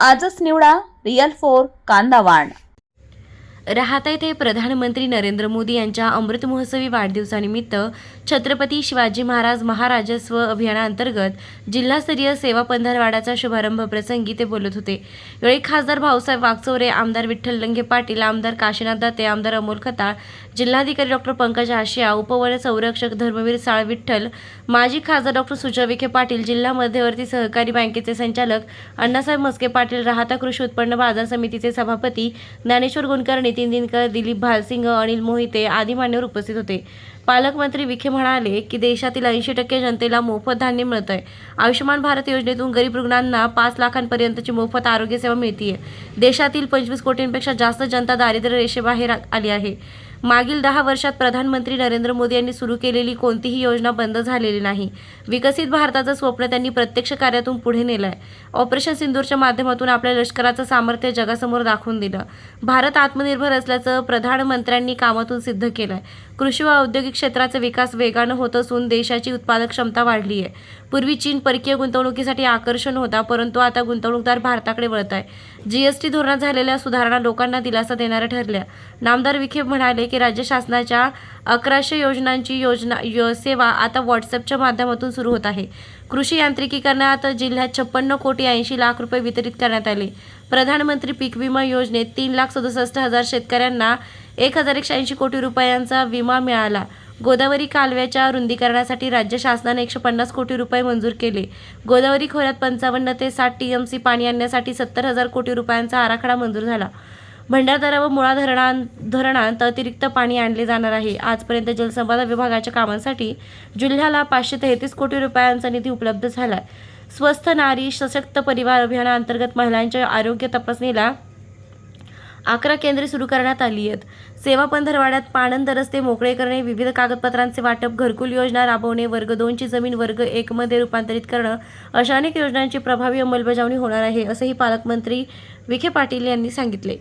आजच निवडा real four कांदा वाण. राहता येथे प्रधानमंत्री नरेंद्र मोदी यांच्या अमृत महोत्सवी वाढदिवसानिमित्त छत्रपती शिवाजी महाराज महाराजस्व अभियानाअंतर्गत जिल्हास्तरीय सेवा पंधरवाड्याचा शुभारंभ प्रसंगी ते बोलत होते. यावेळी खासदार भाऊसाहेब वागचोरे आमदार विठ्ठल लंगे पाटील आमदार काशीनाथ दाते आमदार अमोल खताळ जिल्हाधिकारी डॉक्टर पंकज आशिया उपवन संरक्षक धर्मवीर साळ विठ्ठल माजी खासदार डॉक्टर सुजय विखे पाटील जिल्हा मध्यवर्ती सहकारी बँकेचे संचालक अण्णासाहेब मस्के पाटील राहता कृषी उत्पन्न बाजार समितीचे सभापती ज्ञानेश्वर गुणकर्णी नितीन दिनकर दिलीप भालसिंग अनिल मोहिते आदी मान्यवर उपस्थित होते. पालकमंत्री विखे म्हणाले की देशातील ऐंशी टक्के जनतेला मोफत धान्य मिळत आहे आयुष्यमान भारत योजनेतून गरीब रुग्णांना पाच लाखांपर्यंतची मोफत आरोग्य सेवा मिळतीये. देशातील पंचवीस कोटींपेक्षा जास्त जनता दारिद्र्य रेषेबाहेर आली आहे. मागील दहा वर्षात प्रधानमंत्री नरेंद्र मोदी यांनी सुरू केलेली कोणतीही योजना बंद झालेली नाही. विकसित भारताचं स्वप्न त्यांनी प्रत्यक्ष कार्यातून पुढे नेलं आहे ऑपरेशन सिंदूरच्या माध्यमातून आपल्या लष्कराचं सामर्थ्य जगासमोर दाखवून दिलं. भारत आत्मनिर्भर असल्याचं प्रधानमंत्र्यांनी कामातून सिद्ध केलं आहे कृषी व औद्योगिक क्षेत्राचा विकास वेगानं होत असून देशाची उत्पादक क्षमता वाढली आहे पूर्वी चीन परकीय गुंतवणुकीसाठी आकर्षण होता परंतु आता गुंतवणूकदार भारताकडे वळत आहे जीएसटी धोरणात झालेल्या सुधारणा लोकांना दिलासा देणाऱ्या ठरल्या. नामदार विखे म्हणाले की राज्य शासनाच्या अकराशे योजनांची योजना यो सेवा आता व्हॉट्सअपच्या माध्यमातून सुरू होत आहे. कृषी यांत्रिकीकरणात जिल्ह्यात छप्पन्न कोटी ऐंशी लाख रुपये वितरित करण्यात आले. प्रधानमंत्री पीक विमा योजनेत तीन लाख सदुसष्ट हजार शेतकऱ्यांना एक हजार एकशे ऐंशी कोटी रुपयांचा विमा मिळाला. गोदावरी कालव्याच्या रुंदीकरणासाठी राज्य शासनाने एकशे पन्नास कोटी रुपये मंजूर केले. गोदावरी खोऱ्यात पंचावन्न ते साठ टी एम सी पाणी आणण्यासाठी सत्तर हजार कोटी रुपयांचा आराखडा मंजूर झाला. भंडारदरा व मुळा धरणां धरणांत अतिरिक्त पाणी आणले जाणार आहे. आजपर्यंत जलसंपदा विभागाच्या कामांसाठी जिल्ह्याला पाचशे तेहतीस कोटी रुपयांचा निधी उपलब्ध झाला आहे स्वस्थ नारी सशक्त परिवार अभियानाअंतर्गत महिलांच्या आरोग्य तपासणीला अकरा केंद्रे सुरू करण्यात आली आहेत. सेवा पंधरवाड्यात पाणंद रस्ते मोकळे करणे विविध कागदपत्रांचे वाटप घरकुल योजना राबवणे वर्ग दोनची जमीन वर्ग एकमध्ये रूपांतरित करणं अशा अनेक योजनांची प्रभावी अंमलबजावणी होणार आहे असंही पालकमंत्री विखे पाटील यांनी सांगितले.